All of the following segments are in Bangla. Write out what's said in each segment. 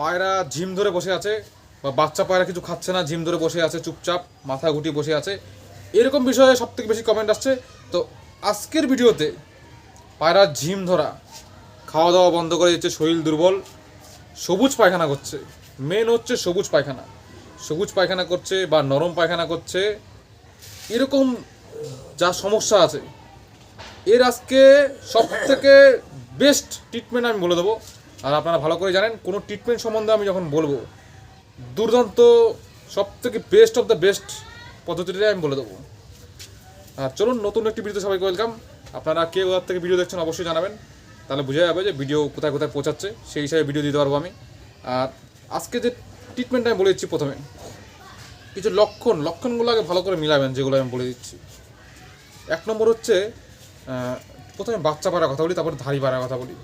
পায়রা ঝিম ধরে বসে আছে, বা বাচ্চা পায়রা কিছু খাচ্ছে না, ঝিম ধরে বসে আছে, চুপচাপ, মাথা গুটিয়ে বসে আছে। এরকম বিষয়ে সব থেকে বেশি কমেন্ট আসছে। তো আজকের ভিডিওতে পায়রা ঝিম ধরা খাওয়া দাওয়া বন্ধ করে দিচ্ছে, শরীর দুর্বল, সবুজ পায়খানা করছে। মেন হচ্ছে সবুজ পায়খানা। সবুজ পায়খানা করছে বা নরম পায়খানা করছে, এরকম যা সমস্যা আছে, এর আজকে সব থেকে বেস্ট ট্রিটমেন্ট আমি বলে দেবো। আর আপনারা ভালো করে জানেন, কোনো ট্রিটমেন্ট সম্বন্ধে আমি যখন বলব, দুর্দান্ত সব থেকে বেস্ট অফ দ্য বেস্ট পদ্ধতিটাই আমি বলে দেবো। আর চলুন, নতুন একটি ভিডিওতে সবাইকে ওয়েলকাম আপনারা কে ওর থেকে ভিডিও দেখছেন অবশ্যই জানাবেন। তাহলে বোঝা যাবে যে ভিডিও কোথায় কোথায় পৌঁছাচ্ছে, সেই হিসাবে ভিডিও দিতে পারব আমি। আর আজকে যে ট্রিটমেন্ট আমি বলে দিচ্ছি প্রথমে, কিছু লক্ষণ, লক্ষণগুলো আগে ভালো করে মিলাবেন, যেগুলো আমি বলে দিচ্ছি। এক নম্বর হচ্ছে প্রথমে বাচ্চা পাড়ার কথা বলি, তারপর ধাড়ি পাড়ার কথা বলি।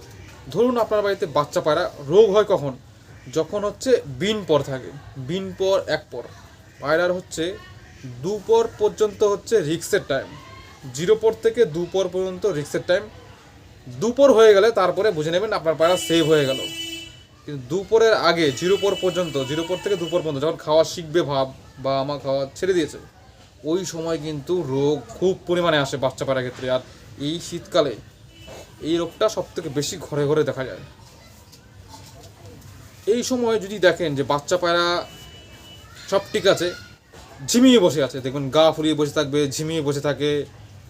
ধরুন আপনার বাড়িতে বাচ্চা পায়রা, রোগ হয় কখন? যখন হচ্ছে বিন পর থাকে, বিন পর এক পর। পায়রার হচ্ছে দুপর পর্যন্ত হচ্ছে রিক্সের টাইম জিরো পর থেকে দুপর পর্যন্ত রিক্সের টাইম দুপর হয়ে গেলে তারপরে বুঝে নেবেন আপনার পায়রা সেভ হয়ে গেল। কিন্তু দুপুরের আগে, জিরো পর পর্যন্ত, জিরো পর থেকে দুপুর পর্যন্ত, যখন খাওয়া শিখবে ভাব বা আমার খাওয়া ছেড়ে দিয়েছে, ওই সময় কিন্তু রোগ খুব পরিমাণে আসে বাচ্চা পায়রার ক্ষেত্রে। আর এই শীতকালে এই রোগটা সব থেকে বেশি ঘরে ঘরে দেখা যায়। এই সময় যদি দেখেন যে বাচ্চা পায়রা সব ঠিক আছে, ঝিমিয়ে বসে আছে দেখবেন গা ফুলিয়ে বসে থাকবে, ঝিমিয়ে বসে থাকে,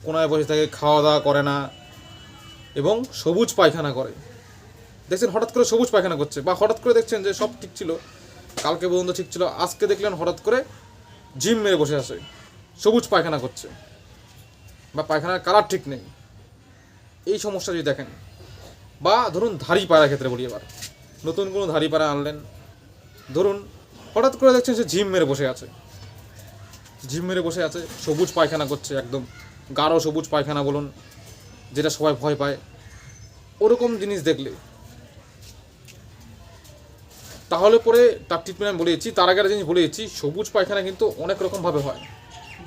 কোনায় বসে থাকে, খাওয়া দাওয়া করে না, এবং সবুজ পায়খানা করে। দেখছেন হঠাৎ করে সবুজ পায়খানা করছে, বা হঠাৎ করে দেখছেন যে সব ঠিক ছিল, কালকে পর্যন্ত ঠিক ছিল, আজকে দেখলেন হঠাৎ করে জিম মেরে বসে আছে, সবুজ পায়খানা করছে, বা পায়খানার কালার ঠিক নেই। এই সমস্যা যদি দেখেন, বা ধরুন ধাড়ি পায়রা ক্ষেত্রে বলি এবার, নতুন কোনো ধাড়ি পায়রা আনলেন, ধরুন হঠাৎ করে দেখছেন সে জিম মেরে বসে আছে। জিম মেরে বসে আছে, সবুজ পায়খানা করছে একদম, গাঢ় সবুজ পায়খানা বলুন, যেটা সবাই ভয় পায়। ওরকম জিনিস দেখলে, তাহলে পরে তার ট্রিটমেন্ট আমি বলেছি তার আগে একটা জিনিস বলেছি সবুজ পায়খানা কিন্তু অনেক রকমভাবে হয়।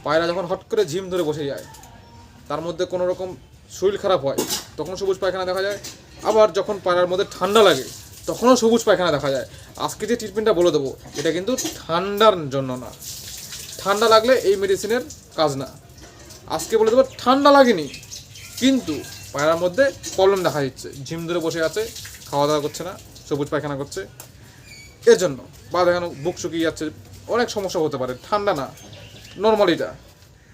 পায়রা যখন হট করে ঝিম ধরে বসে যায়, তার মধ্যে কোনো রকম শরীর খারাপ হয়, তখন সবুজ পায়খানা দেখা যায়। আবার যখন পায়রার মধ্যে ঠান্ডা লাগে, তখনও সবুজ পায়খানা দেখা যায়। আজকে যে ট্রিটমেন্টটা বলে দেবো, এটা কিন্তু ঠান্ডার জন্য না। ঠান্ডা লাগলে এই মেডিসিনের কাজ না। আজকে বলে দেবো, ঠান্ডা লাগেনি, কিন্তু পায়রার মধ্যে প্রবলেম দেখা দিচ্ছে। ঝিম ধরে বসে আছে, খাওয়া দাওয়া করছে না, সবুজ পায়খানা করছে। এর জন্য বা দেখানো বুক শুকিয়ে যাচ্ছে, অনেক সমস্যা হতে পারে, ঠান্ডা না নর্মালিটা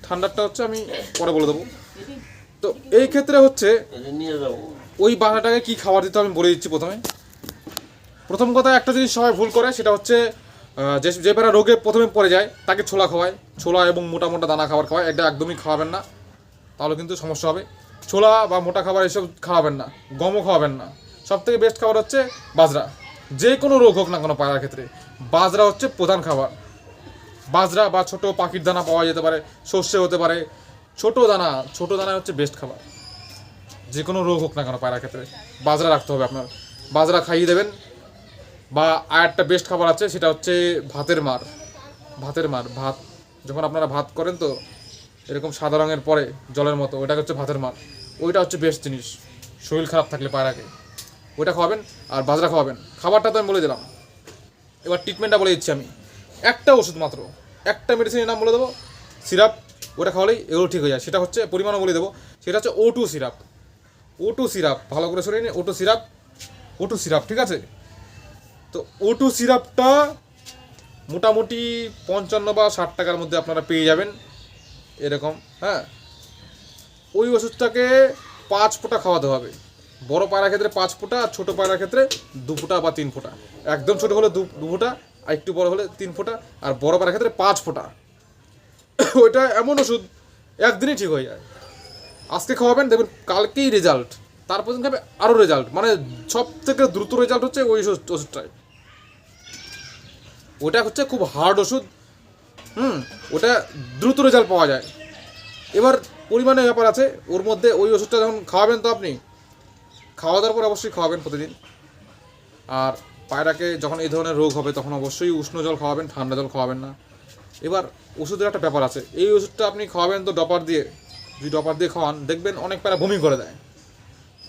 ঠান্ডারটা হচ্ছে আমি পরে বলে দেবো। তো এই ক্ষেত্রে হচ্ছে ওই বাঘাটাকে কি খাবার দিতে হবে আমি বলে দিচ্ছি প্রথমে। প্রথম কথা একটা জিনিস সবাই ভুল করে সেটা হচ্ছে যে যে পায়রা রোগে প্রথমে পড়ে যায় তাকে ছোলা খাওয়ায়। ছোলা এবং মোটা মোটা দানা খাবার খাওয়ায় এটা একদমই খাওয়াবেন না। তাহলে কিন্তু সমস্যা হবে। ছোলা বা মোটা খাবার এসব খাওয়াবেন না গমও খাওয়াবেন না। সব থেকে বেস্ট খাবার হচ্ছে বাজরা। যে কোনো রোগ হোক না কোনো পায়রার ক্ষেত্রে বাজরা হচ্ছে প্রধান খাবার। বাজরা বা ছোট পাখির দানা পাওয়া যেতে পারে সর্ষে হতে পারে ছোট দানা ছোট দানা হচ্ছে বেস্ট খাবার। যে কোনো রোগ হোক না কেন পায়রার ক্ষেত্রে। বাজরা রাখতে হবে আপনার। বাজরা খাইয়ে দেবেন। বা আর একটা বেস্ট খাবার আছে, সেটা হচ্ছে ভাতের মার। ভাতের মার, ভাত। যখন আপনারা ভাত করেন তো, এরকম সাদা রঙের পরে, জলের মতো ওইটা হচ্ছে ভাতের মার। ওইটা হচ্ছে বেস্ট জিনিস। শরীর খারাপ থাকলে পায়রাকে। ওইটা খাওয়াবেন আর বাজরা খাওয়াবেন। খাবারটা তো আমি বলে দিলাম। এবার ট্রিটমেন্টটা বলে দিচ্ছি আমি। একটা ওষুধ মাত্র। একটা মেডিসিনের নাম বলে দেবো। সিরাপ ওটা খাওয়ালেই এগুলো ঠিক হয়ে যায়। সেটা হচ্ছে পরিমাণও বলে দেবো। সেটা হচ্ছে O two syrup O two syrup ভালো করে শুনে নিন O two syrup O two syrup ঠিক আছে? তো ও টু সিরাপটা মোটামুটি পঞ্চান্ন বা ষাট টাকার মধ্যে আপনারা পেয়ে যাবেন। এরকম হ্যাঁ? ওই ওষুধটাকে পাঁচ ফোঁটা খাওয়াতে হবে। বড় পায়রার ক্ষেত্রে পাঁচ ফোঁটা, আর ছোটো পায়রার ক্ষেত্রে দু ফোঁটা বা তিন ফোঁটা। একদম ছোটো হলে দু দু ফোঁটা, আর একটু বড় হলে তিন ফোঁটা, আর বড় পায়রার ক্ষেত্রে পাঁচ ফোঁটা। ওইটা এমন ওষুধ, একদিনই ঠিক হয়ে যায়। আজকে খাওয়াবেন, দেখবেন কালকেই রেজাল্ট তারপর দিন খাবে আরও রেজাল্ট মানে সব থেকে দ্রুত রেজাল্ট হচ্ছে ওই ওষুধটাই। ওটা হচ্ছে খুব হার্ড ওষুধ, হুম, ওটা দ্রুত রেজাল্ট পাওয়া যায়। এবার পরিমাণে ব্যাপার আছে, ওর মধ্যে ওই ওষুধটা যখন খাওয়াবেন তো আপনি, খাওয়া দাওয়ার পর অবশ্যই খাওয়াবেন প্রতিদিন। আর পায়রাকে যখন এই ধরনের রোগ হবে, তখন অবশ্যই উষ্ণ জল খাওয়াবেন, ঠান্ডা জল খাওয়াবেন না। এবার ওষুধের একটা ব্যাপার আছে। এই ওষুধটা আপনি খাওয়াবেন তো ডপার দিয়ে। যদি ডপার দিয়ে খাওয়ান, দেখবেন অনেক পায়রা বমি করে দেয়।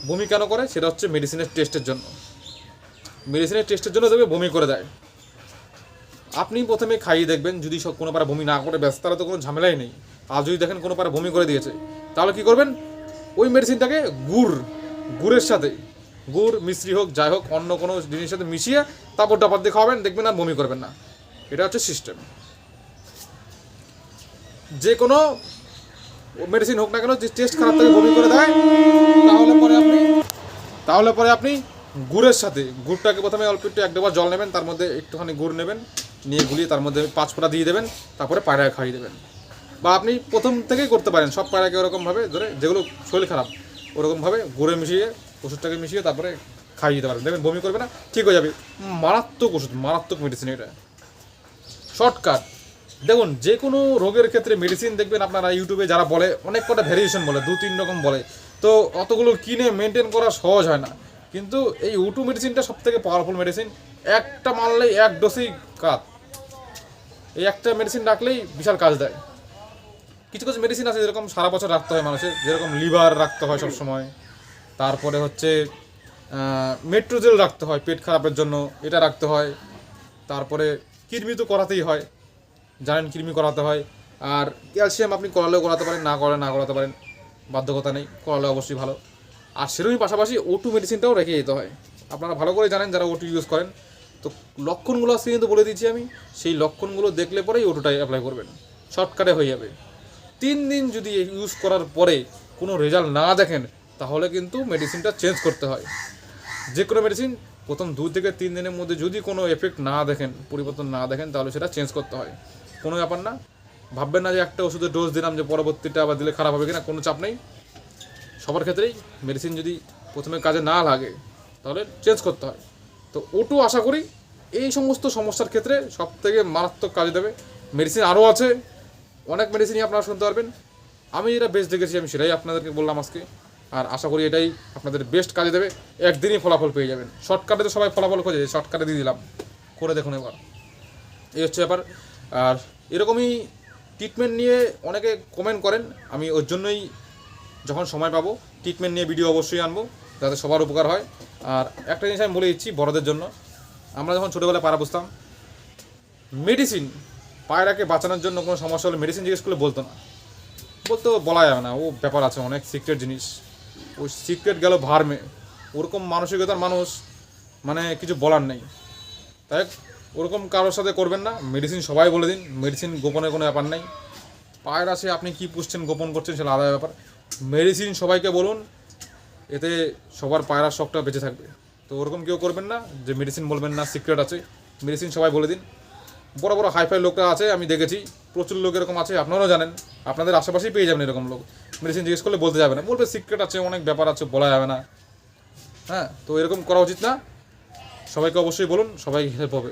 বমি কেন করে? সেটা হচ্ছে মেডিসিনের টেস্টের জন্য। মেডিসিনের টেস্টের জন্য দেবে বমি করে দেয়। আপনি প্রথমে খাইয়ে দেখবেন, যদি সব কোনো পারা বমি না করে ব্যস্ত তাহলে তো কোনো ঝামেলাই নেই। আর যদি দেখেন কোনো পারা বমি করে দিয়েছে, তাহলে কি করবেন? ওই মেডিসিনটাকে গুড়, গুড়ের সাথে, গুড়, মিশ্রি হোক, যাই হোক, অন্য কোনো জিনিসের সাথে মিশিয়ে তারপর ডাপাত দিয়ে খাওয়াবেন, দেখবেন আর বমি করবেন না। এটা হচ্ছে সিস্টেম যে কোনো মেডিসিন হোক না কেন, যে টেস্ট খারাপ থাকে বমি করে দেয়, তাহলে পরে আপনি তাহলে পরে আপনি গুড়ের সাথে গুড়টাকে প্রথমে অল্প একটু এক ডোবা জল নেবেন, তার মধ্যে একটুখানি গুড় নেবেন, নিয়ে গুলিয়ে তার মধ্যে পাঁচ ফোঁটা দিয়ে দেবেন, তারপরে পায়রায় খাইয়ে দেবেন। বা আপনি প্রথম থেকেই করতে পারেন, সব পায়রাকে ওরকমভাবে ধরে যেগুলো শরীর খারাপ, ওরকমভাবে গুড়ে মিশিয়ে, ওষুধটাকে মিশিয়ে তারপরে খাইয়ে দিতে পারেন। দেখবেন বমি করবে না, ঠিক হয়ে যাবে। মারাত্মক ওষুধ, মারাত্মক মেডিসিন এটা। শর্টকাট দেখুন, যে কোনো রোগের ক্ষেত্রে মেডিসিন দেখবেন আপনারা ইউটিউবে যারা বলে, অনেক কটা ভ্যারিয়েশন বলে দু তিন রকম বলে। তো অতগুলো কিনে মেনটেন করা সহজ হয় না। কিন্তু এই উটু মেডিসিনটা সব থেকে পাওয়ারফুল মেডিসিন একটা মারলেই এক ডোসেই কাজ। এই একটা মেডিসিন রাখলেই বিশাল কাজ দেয়। কিছু কিছু মেডিসিন আছে যেরকম সারা বছর রাখতে হয় মানুষের, যেরকম লিভার রাখতে হয় সব সময় তারপরে হচ্ছে মেট্রোজেল রাখতে হয়, পেট খারাপের জন্য, এটা রাখতে হয়। তারপরে কৃমি তো করাতেই হয়। জানেন কৃমি করাতে হয়। আর ক্যালসিয়াম আপনি করালেও করাতে পারেন, না করালে না করাতে পারেন, বাধ্যকতা নেই, করালে অবশ্যই ভালো। আর সেরকমই পাশাপাশি ওটু মেডিসিনটাও রেখে যেতে হয়। আপনারা ভালো করে জানেন যারা ওটু ইউজ করেন। তো লক্ষণগুলো আজকে কিন্তু বলে দিচ্ছি আমি, সেই লক্ষণগুলো দেখলে পরেই ওটুটাই অ্যাপ্লাই করবেন। শর্টকাটে হয়ে যাবে। তিন দিন যদি ইউজ করার পরে কোনো রেজাল্ট না দেখেন, তাহলে কিন্তু মেডিসিনটা চেঞ্জ করতে হয়। যে কোনো মেডিসিন প্রথম দু থেকে তিন দিনের মধ্যে যদি কোনো এফেক্ট না দেখেন, পরিবর্তন না দেখেন, তাহলে সেটা চেঞ্জ করতে হয়। কোনো ব্যাপার না। ভাববেন না যে একটা ওষুধের ডোজ দিলাম যে পরবর্তীটা আবার দিলে খারাপ হবে কিনা, কোনো চাপ নেই। সবার ক্ষেত্রেই মেডিসিন যদি প্রথমে কাজে না লাগে, তাহলে চেঞ্জ করতে হয়। তো ওটু আশা করি এই সমস্ত সমস্যার ক্ষেত্রে সব থেকে মারাত্মক কাজে দেবে। মেডিসিন আরও আছে, অনেক মেডিসিনই আপনারা শুনতে পারবেন। আমি যেটা বেস্ট দেখেছি, আমি সেটাই আপনাদেরকে বললাম আজকে। আর আশা করি এটাই আপনাদের বেস্ট কাজে দেবে। একদিনই ফলাফল পেয়ে যাবেন। শর্টকাটে তো সবাই ফলাফল খোঁজে শর্টকাটে দিয়ে দিলাম। করে দেখুন এবার। এই হচ্ছে ব্যাপার। আর এরকমই ট্রিটমেন্ট নিয়ে অনেকে কমেন্ট করেন। আমি ওর জন্যই যখন সময় পাবো ট্রিটমেন্ট নিয়ে ভিডিও অবশ্যই আনব, যাতে সবার উপকার হয়। আর একটা জিনিস আমি বলে দিচ্ছি বড়দের জন্য। আমরা যখন ছোটোবেলায় পাড়া বুঝতাম মেডিসিন পায়রাকে বাঁচানোর জন্য কোনো সমস্যা হলে মেডিসিন জিজ্ঞেস করলে বলতো না। বলতো বলা যাবে না, ও ব্যাপার আছে, অনেক সিক্রেট জিনিস। ওই সিক্রেট গেল ভার্মে। ওরকম মানসিকতার মানুষ মানে কিছু বলার নেই। তাই ওরকম কারোর সাথে করবেন না। মেডিসিন সবাই বলে দিন মেডিসিন গোপনের কোনো ব্যাপার নেই। পায়ের আছে আপনি কি পুষছেন গোপন করছেন সেটা আলাদা ব্যাপার। মেডিসিন সবাইকে বলুন, এতে সবার পায়রার শখটা বেঁচে থাকবে। তো ওরকম কেউ করবেন না, যে মেডিসিন বলবেন না সিক্রেট আছে। মেডিসিন সবাই বলে দিন। বড় বড় হাইফাই লোকরা আছে, আমি দেখেছি। প্রচুর লোক এরকম আছে, আপনারাও জানেন। আপনাদের আশেপাশেই পেয়ে যাবেন এরকম লোক। মেডিসিন জিজ্ঞেস করলে বলতে যাবে না। বলবে সিক্রেট আছে, অনেক ব্যাপার আছে, বলা যাবে না। হ্যাঁ তো এরকম করা উচিত না। সবাইকে অবশ্যই বলুন, সবাই হেল্প হবে।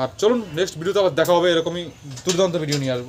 আর চলুন নেক্সট ভিডিওতে আবার দেখা হবে এরকমই দুর্দান্ত ভিডিও নিয়ে আসব।